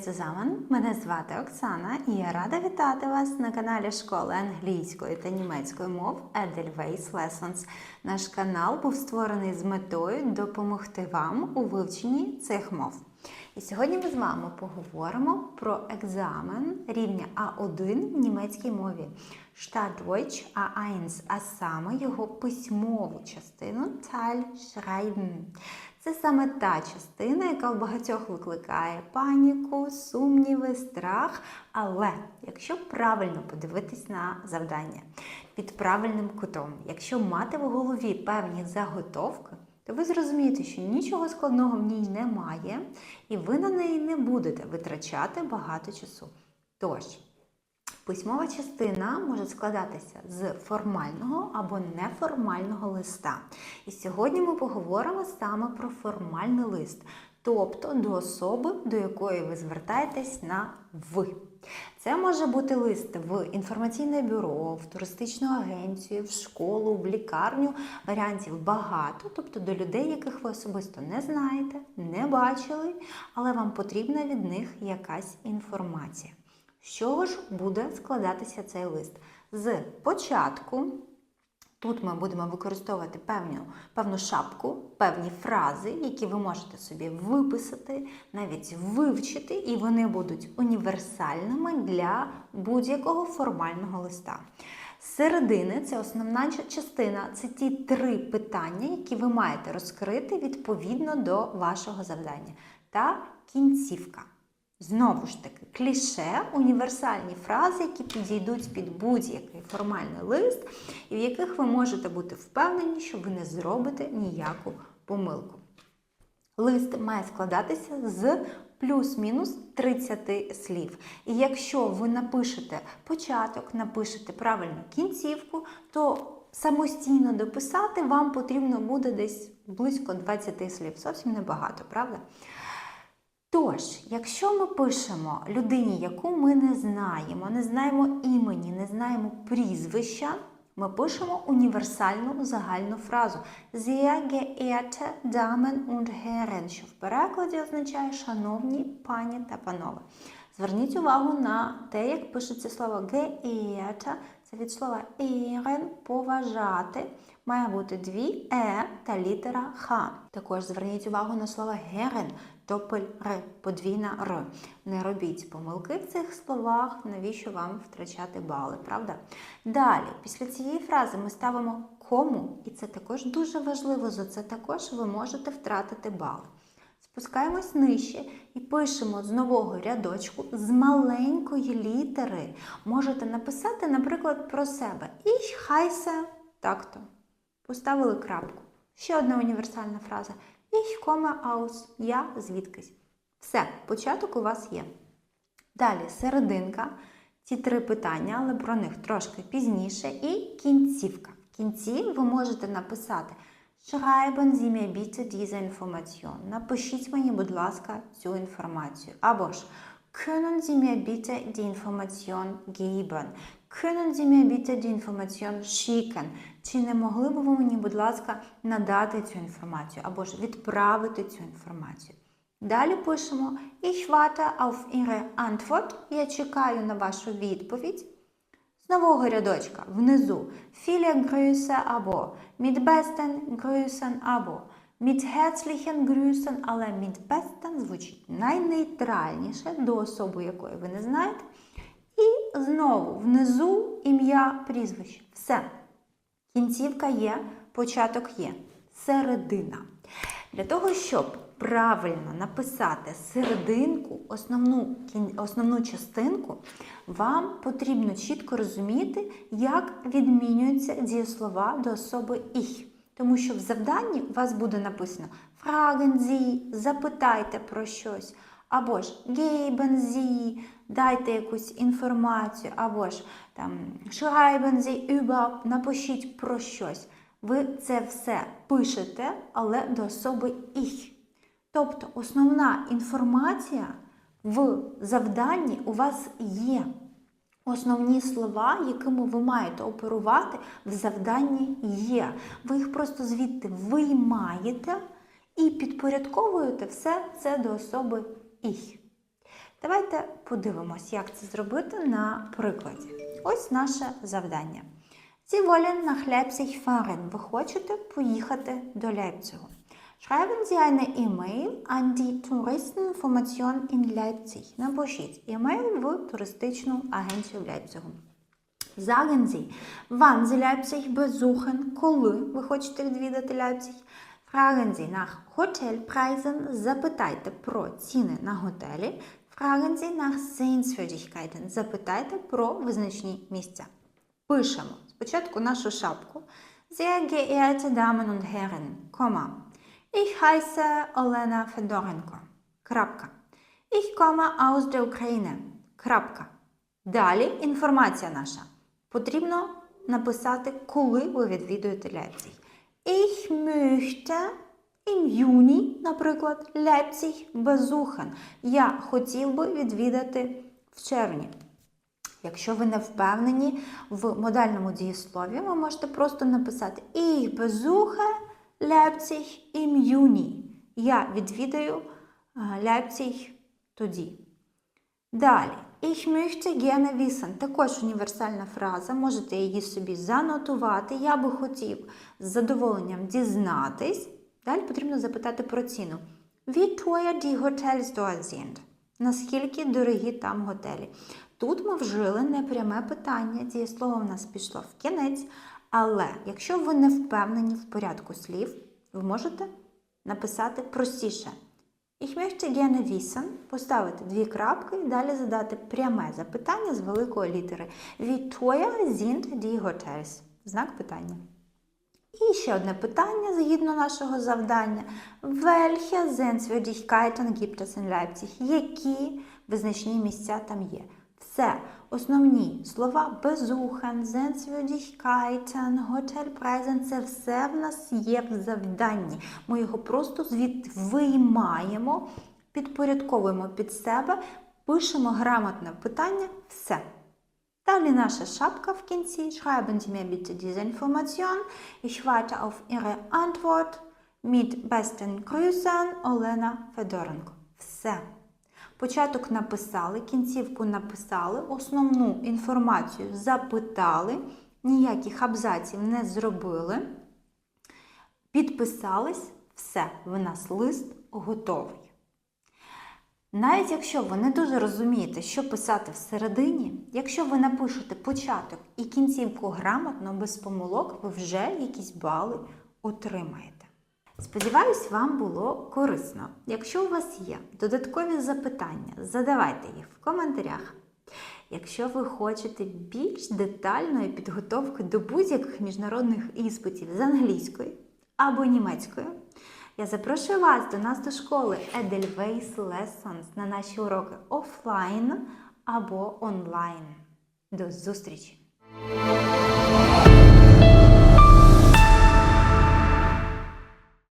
Привіт, zusammen! Мене звати Оксана і я рада вітати вас на каналі школи англійської та німецької мов Edelweiss Lessons. Наш канал був створений з метою допомогти вам у вивченні цих мов. І сьогодні ми з вами поговоримо про екзамен рівня А1 в німецькій мові Stadtdeutsch A1, а саме його письмову частину Teil Schreiben. Це саме та частина, яка в багатьох викликає паніку, сумніви, страх. Але якщо правильно подивитись на завдання під правильним кутом, якщо мати в голові певні заготовки, то ви зрозумієте, що нічого складного в ній немає, і ви на неї не будете витрачати багато часу. Тож, Письмова частина може складатися з формального або неформального листа. І сьогодні ми поговоримо саме про формальний лист, тобто до особи, до якої ви звертаєтесь на ви. Це може бути лист в інформаційне бюро, в туристичну агенцію, в школу, в лікарню. Варіантів багато, тобто до людей, яких ви особисто не знаєте, не бачили, але вам потрібна від них якась інформація. З чого ж буде складатися цей лист? З початку, тут ми будемо використовувати певну, певну шапку, певні фрази, які ви можете собі виписати, навіть вивчити, і вони будуть універсальними для будь-якого формального листа. Середини це основна частина, це ті три питання, які ви маєте розкрити відповідно до вашого завдання. Та кінцівка. Знову ж таки, кліше, універсальні фрази, які підійдуть під будь-який формальний лист, і в яких ви можете бути впевнені, що ви не зробите ніяку помилку. Лист має складатися з плюс-мінус 30 слів. І якщо ви напишете початок, напишете правильну кінцівку, то самостійно дописати вам потрібно буде десь близько 20 слів. Зовсім небагато, правда? Тож, якщо ми пишемо людині, яку ми не знаємо, не знаємо імені, не знаємо прізвища, ми пишемо універсальну загальну фразу Sehr geehrte Damen und Herren, що в перекладі означає шановні пані та панове. Зверніть увагу на те, як пишеться слово geehrte, це від слова ehren – поважати. Має бути дві е та літера Х. Також зверніть увагу на слово герен, топель р, подвійна р. Не робіть помилки в цих словах, навіщо вам втрачати бали, правда? Далі, після цієї фрази ми ставимо кому, і це також дуже важливо, за це також ви можете втратити бали. Спускаємось нижче і пишемо з нового рядочку з маленької літери. Можете написати, наприклад, про себе. Ich heiße так-то. Поставили крапку. Ще одна універсальна фраза. Ich komme aus. Я звідкись. Все, початок у вас є. Далі серединка. Ці три питання, але про них трошки пізніше. І кінцівка. В кінці ви можете написати Schreiben Sie mir bitte diese Information. Напишіть мені, будь ласка, цю інформацію. Або ж Können Sie mir bitte die Information geben? Können Sie mir bitte die Information schicken? Чи не могли б ви мені, будь ласка, надати цю інформацію або ж відправити цю інформацію? Далі пишемо Ich warte auf Ihre Antwort. Я чекаю на вашу відповідь. З нового рядочка внизу Grüße або Mit besten Grüßen або Mit herzlichen Grüßen, але mit besten звучить найнейтральніше до особи, якої ви не знаєте. І знову внизу ім'я, прізвище. Все. Кінцівка є, початок є. Середина. Для того, щоб правильно написати серединку, основну, основну частинку, вам потрібно чітко розуміти, як відмінюються дієслова до особи «ich». Тому що в завданні у вас буде написано «Fragen Sie», запитайте про щось, або ж «Geben Sie», дайте якусь інформацію, або ж там «Schreiben Sie über», напишіть про щось. Ви це все пишете, але до особи «ich». Тобто основна інформація в завданні у вас є. Основні слова, якими ви маєте оперувати в завданні є. Ви їх просто звідти виймаєте і підпорядковуєте все це до особи «ich». Давайте подивимось, як це зробити на прикладі. Ось наше завдання. Sie wollen nach Leipzig fahren. Ви хочете поїхати до Лейпцигу. Schreiben Sie eine E-Mail an die Touristeninformation in Leipzig. Напишіть емейл в туристичну агенцію Лейпцигу. Sagen Sie, wann Sie Leipzig besuchen, коли ви хочете відвідати Лейпциг. Fragen Sie nach Hotelpreisen, запитайте про ціни на готелі. Fragen Sie nach Sehenswürdigkeiten, запитайте про визначні місця. Пишемо спочатку нашу шапку. Sehr geehrte Damen und Herren, Komma. Ich heiße Олена Федоренко. Крапка. Ich komme aus der Ukraine. Крапка. Далі інформація наша. Потрібно написати, коли ви відвідуєте Лейпциг. Ich möchte im Juni, наприклад, Leipzig besuchen. Я хотів би відвідати в червні. Якщо ви не впевнені в модальному дієслові, ви можете просто написати Ich besuche Leipzig im Juni. Я відвідаю е, тоді. Далі. Ich möchte gerne wissen. Також універсальна фраза. Можете її собі занотувати. Я би хотів з задоволенням дізнатись. Далі потрібно запитати про ціну. Wie teuer die Hotels dort sind? Наскільки дорогі там готелі? Тут ми вжили непряме питання, дієслово в нас пішло в кінець. Але якщо ви не впевнені в порядку слів, ви можете написати простіше. Ich möchte gerne wissen, поставити дві крапки і далі задати пряме запитання з великої літери. Wie teuer sind die Hotels? Знак питання. І ще одне питання згідно нашого завдання. Welche Sehenswürdigkeiten gibt es in Leipzig? Які визначні місця там є? Все. Основні слова besuchen, Sehenswürdigkeiten, Hotelpreisen – це все в нас є в завданні. Ми його просто звідти виймаємо, підпорядковуємо під себе, пишемо грамотне питання, все. Далі наша шапка в кінці. Schreiben Sie mir bitte diese Information. Ich warte auf Ihre Antwort. Mit besten Grüßen, Олена Федоренко. Все. Початок написали, кінцівку написали, основну інформацію запитали, ніяких абзаців не зробили. Підписались, все, в нас лист готовий. Навіть якщо ви не дуже розумієте, що писати всередині, якщо ви напишете початок і кінцівку грамотно, без помилок, ви вже якісь бали отримаєте. Сподіваюсь, вам було корисно. Якщо у вас є додаткові запитання, задавайте їх в коментарях. Якщо ви хочете більш детальної підготовки до будь-яких міжнародних іспитів з англійської або німецької, я запрошую вас до нас до школи Edelweiss Lessons на наші уроки офлайн або онлайн. До зустрічі!